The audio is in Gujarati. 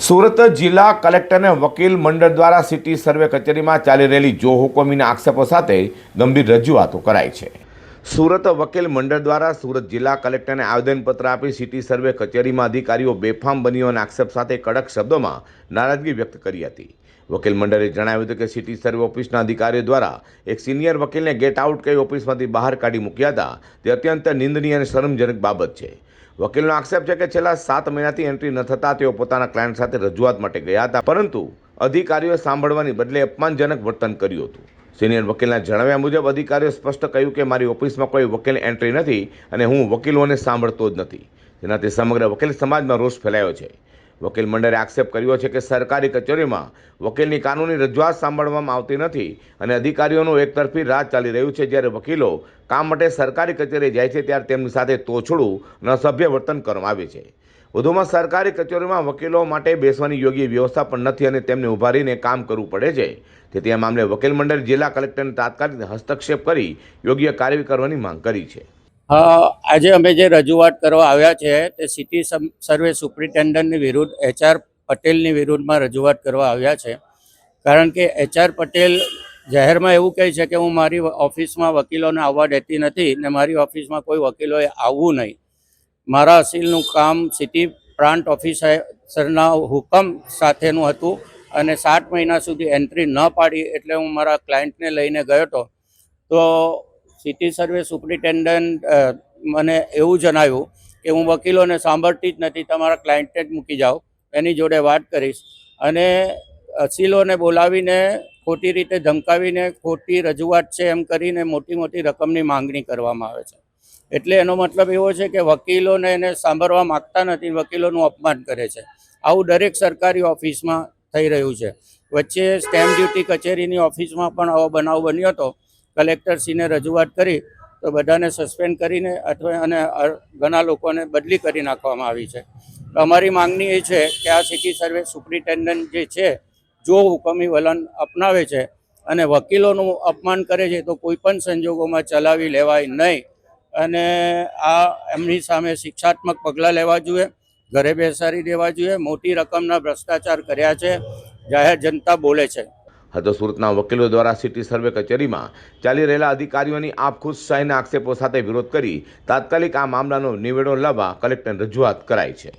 સુરત જિલ્લા કલેક્ટરને વકીલ મંડળ દ્વારા સિટી સર્વે કચેરીમાં ચાલી રહેલી જો હુકમીના આક્ષેપો સાથે ગંભીર રજૂઆતો કરાઈ છે. સુરત વકીલ મંડળ દ્વારા સુરત જિલ્લા કલેક્ટરને આવેદનપત્ર આપી સિટી સર્વે કચેરીમાં અધિકારીઓ બેફામ બન્યો આક્ષેપ સાથે કડક શબ્દોમાં નારાજગી વ્યક્ત કરી હતી. વકીલ મંડળે જણાવ્યું હતું કે સિટી સર્વે ઓફિસના અધિકારીઓ દ્વારા એક સિનિયર વકીલને ગેટ આઉટ કહી ઓફિસમાંથી બહાર કાઢી મૂક્યા હતા. તે અત્યંત નિંદનીય અને શરમજનક બાબત છે. વકીલનો આક્ષેપ છે કે છેલ્લા સાત મહિનાથી એન્ટ્રી ન થતાં તેઓ પોતાના ક્લાયન્ટ સાથે રજૂઆત માટે ગયા હતા, પરંતુ અધિકારીઓએ સાંભળવાની બદલે અપમાનજનક વર્તન કર્યું હતું. સિનિયર વકીલના જણાવ્યા મુજબ, અધિકારીઓ સ્પષ્ટ કહ્યું કે મારી ઓફિસમાં કોઈ વકીલ એન્ટ્રી નથી અને હું વકીલોને સાંભળતો જ નથી. જેનાથી સમગ્ર વકીલ સમાજમાં રોષ ફેલાયો છે. વકીલ મંડળે આક્ષેપ કર્યો છે કે સરકારી કચેરીમાં વકીલની કાનૂની રજૂઆત સાંભળવામાં આવતી નથી અને અધિકારીઓનું એકતરફી રાજ ચાલી રહ્યું છે. જ્યારે વકીલો કામ માટે સરકારી કચેરી જાય છે, ત્યારે તેમની સાથે તોછડું ન સભ્ય વર્તન કરવામાં આવે છે. વધુમાં સરકારી કચેરીમાં વકીલો માટે બેસવાની યોગ્ય વ્યવસ્થા પણ નથી અને તેમને ઊભા કામ કરવું પડે છે. તેથી આ મામલે વકીલ મંડળ જિલ્લા કલેક્ટરને તાત્કાલિક હસ્તક્ષેપ કરી યોગ્ય કાર્યવાહી કરવાની માંગ કરી છે. આજે અમે જે રજૂઆત કરવા આવ્યા છે તે સિટી સર્વે સુપ્રિન્ટેન્ડન્ટની વિરુદ્ધ એચઆર પટેલની વિરુદ્ધમાં રજૂઆત કરવા આવ્યા છે. કારણ કે એચઆર પટેલ જાહેરમાં એવું કહે છે કે હું મારી ઓફિસમાં વકીલોને આવવા દેતી નથી ને મારી ઓફિસમાં કોઈ વકીલોએ આવવું નહીં. મારા અસીલનું કામ સિટી પ્રાંત ઓફિસરના હુકમ સાથેનું હતું અને સાત મહિના સુધી એન્ટ્રી ન પાડી એટલે હું મારા ક્લાયન્ટને લઈને ગયો હતો. તો સિટી સર્વે સુપ્રિન્ટેન્ડન્ટ મને એવું જણાવ્યું કે હું વકીલોને સાંભળતી જ નથી, તમારા ક્લાયન્ટને જ મૂકી જાઓ, એની જોડે વાત કરીશ. અને અસીલોને બોલાવીને ખોટી રીતે ધમકાવીને ખોટી રજૂઆત છે એમ કરીને મોટી મોટી રકમની માંગણી કરવામાં આવે છે. એટલે એનો મતલબ એવો છે કે વકીલોને એને સાંભળવા માગતા નથી, વકીલોનું અપમાન કરે છે. આવું દરેક સરકારી ઓફિસમાં થઈ રહ્યું છે. વચ્ચે સ્ટેમ્પ ડ્યુટી કચેરીની ઓફિસમાં પણ આવો બનાવ બન્યો હતો. કલેક્ટરશ્રીને રજૂઆત કરી તો બધાને સસ્પેન્ડ કરીને અથવા અને ઘણા લોકોને બદલી કરી નાખવામાં આવી છે. અમારી માંગણી એ છે કે આ સિટી સર્વે સુપ્રિન્ટેન્ડન્ટ જે છે, જો હુકમી વલણ અપનાવે છે અને વકીલોનું અપમાન કરે છે, તો કોઈ પણ સંજોગોમાં ચલાવી લેવાય નહીં. અને આ એમની સામે શિક્ષાત્મક પગલાં લેવા જોઈએ, ઘરે બેસાડી દેવા જોઈએ, મોટી રકમના ભ્રષ્ટાચાર કર્યા છે, જાહેર જનતા બોલે છે. હા તો સુરતના વકીલો દ્વારા સિટી સર્વે કચેરીમાં ચાલી રહેલા અધિકારીઓની આપખુદશાહીના આક્ષેપો સાથે વિરોધ કરી તાત્કાલિક આ મામલાનો નિવેડો લાવવા કલેક્ટરને રજૂઆત કરાઈ છે.